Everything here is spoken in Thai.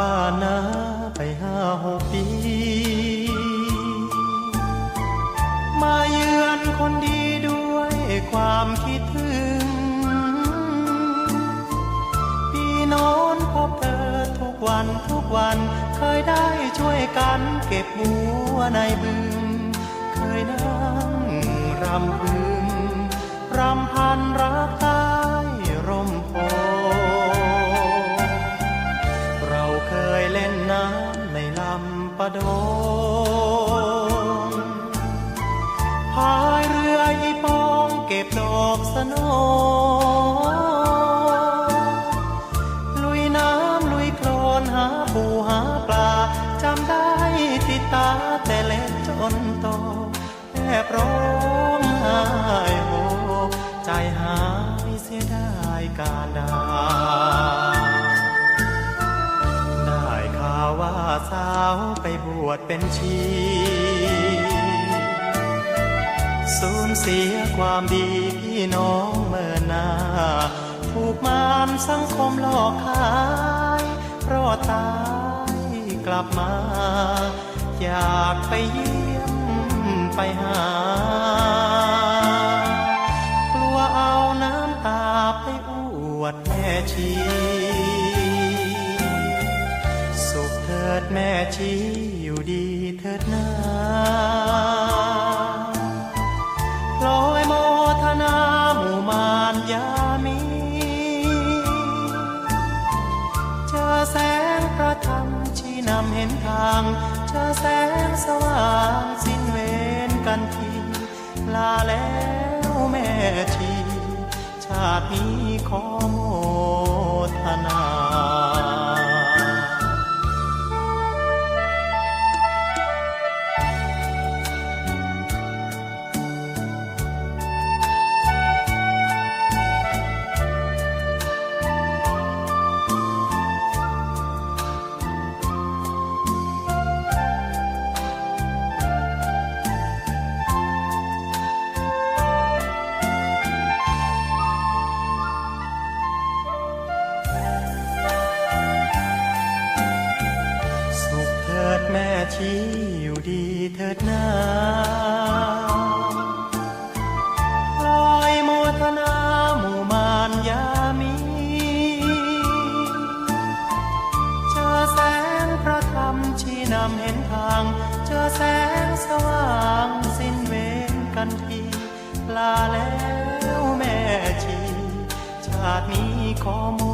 บ้านนาไปห้าหกปี มาเยือนคนดีด้วยความคิดถึง ปีโนอนพบเธอทุกวันทุกวันเคยได้ช่วยกันเก็บบัวในบึง เคยนั่งรำพึงรำพันรักใต้ร่ำปะดงพายเรืออีปองเก็บดอกสโนลุยน้ำลุยโคลนหาปูหาปลาจำได้ติดตาแต่เล็กจนโตแอบร้องไห้โฮใจหายเสียดายการดา ไปบวชเป็นชีสูญเสียความดีพี่น้องเมื่อนาถูกมารสังคมหลอกขายรอดตายกลับมา อยากไปเยี่ยมไปหา แม่ชีอยู่ดีเถิดนาพลอยโมทนาหมู่มารยามี เจอแสงพระธรรมชี้นำเห็นทาง เจอแสงสว่างสิ้นเวรกันทีลาแล้วแม่ชี ชาตินี้ขอโมทนา ชี้อยู่ดีเถิดนาคอยโมทนาหมู่มานยามีเจอแสงพระธรรมชี้นำเห็นทาง เจอแสงสว่างสิ้นเวรกันทีลาแล้วแม่ชี ชาตินี้ขอมู